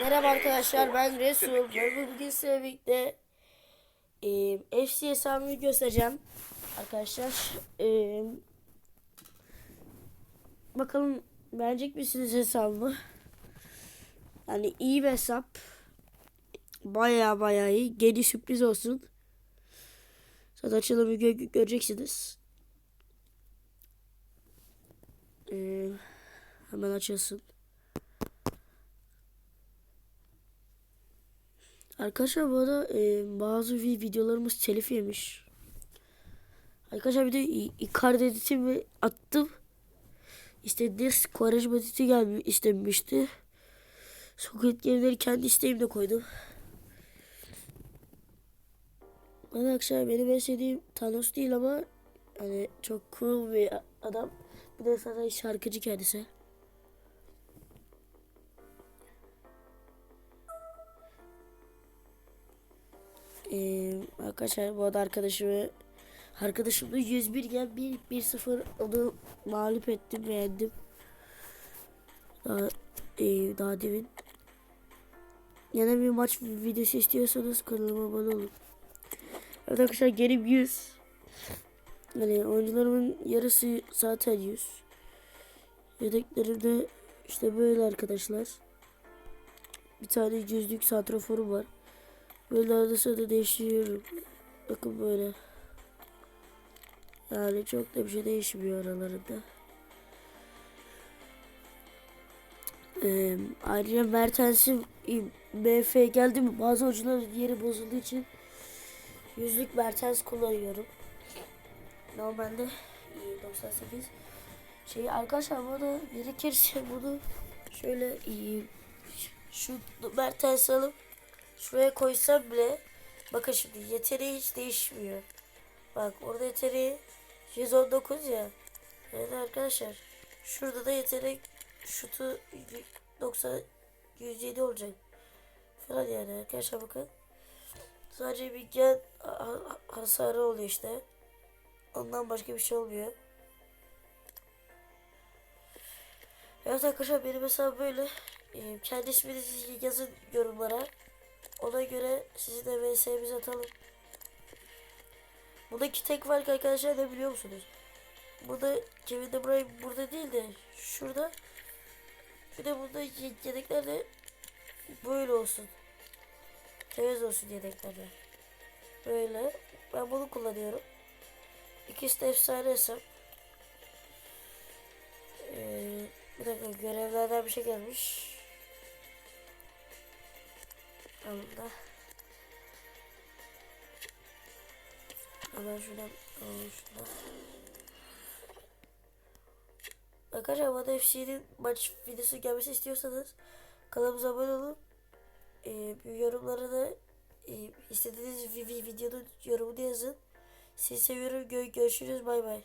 Merhaba arkadaşlar ben Resul. Ben bugün size birlikte e, FC hesabımı göstereceğim. Arkadaşlar e, bakalım beğenecek misiniz hesabımı? Yani iyi bir hesap. Baya baya iyi. Geri sürpriz olsun. Zaten açılımı gö- göreceksiniz. E, hemen açılsın. Arkadaşlar bu arada e, bazı vi- videolarımız telif yemiş. Arkadaşlar bir de Icardi editimi attım. İstediğiniz Quaresma editi gelmiş istemişti. Squid Game'leri kendi isteğimle koydum. Arkadaşlar benim en sevdiğim Thanos değil ama hani çok cool bir adam. Bir de zaten şarkıcı kendisi. Ee, arkadaşlar bu arada arkadaşımı arkadaşımla 101 gen 1 1-0 onu mağlup ettim beğendim. Daha, e, daha demin. Yine bir maç videosu istiyorsanız kanalıma abone olun. Evet arkadaşlar geri 100. Yani oyuncularımın yarısı zaten 100. Yedeklerim de işte böyle arkadaşlar. Bir tane yüzlük santraforum var. Böyle arada sırada değiştiriyorum. Bakın böyle. Yani çok da bir şey değişmiyor aralarında. Ee, ayrıca Mertens'in MF geldi mi bazı oyuncuların yeri bozulduğu için yüzlük Mertens kullanıyorum. Normalde e, 98 şey arkadaşlar bunu gerekirse bunu şöyle e, şu Mertens alıp Şuraya koysam bile bakın şimdi yeteneği hiç değişmiyor. Bak orada yeteneği 119 ya. Evet arkadaşlar. Şurada da yetenek şutu 90 107 olacak. Falan yani arkadaşlar bakın. Sadece bir gen hasarı oluyor işte. Ondan başka bir şey olmuyor. Evet arkadaşlar benim mesela böyle. Ee, kendi isminizi yazın yorumlara. Ona göre sizi de VS'miz atalım. Buradaki tek fark arkadaşlar ne biliyor musunuz? Burada Kevin De Bruyne burada değil de şurada. Bir de burada yedekler de böyle olsun. Temiz olsun yedeklerde. Böyle. Ben bunu kullanıyorum. İkisi de efsane hesap. Ee, bir dakika görevlerden bir şey gelmiş. Alında. Hemen şuradan alalım şuradan. Arkadaşlar bana FC'nin maç videosu gelmesi istiyorsanız kanalımıza abone olun. Ee, yorumlara da e, istediğiniz vi- vi- videonun yorumunu yazın. Sizi seviyorum. Gö görüşürüz. Bay bay.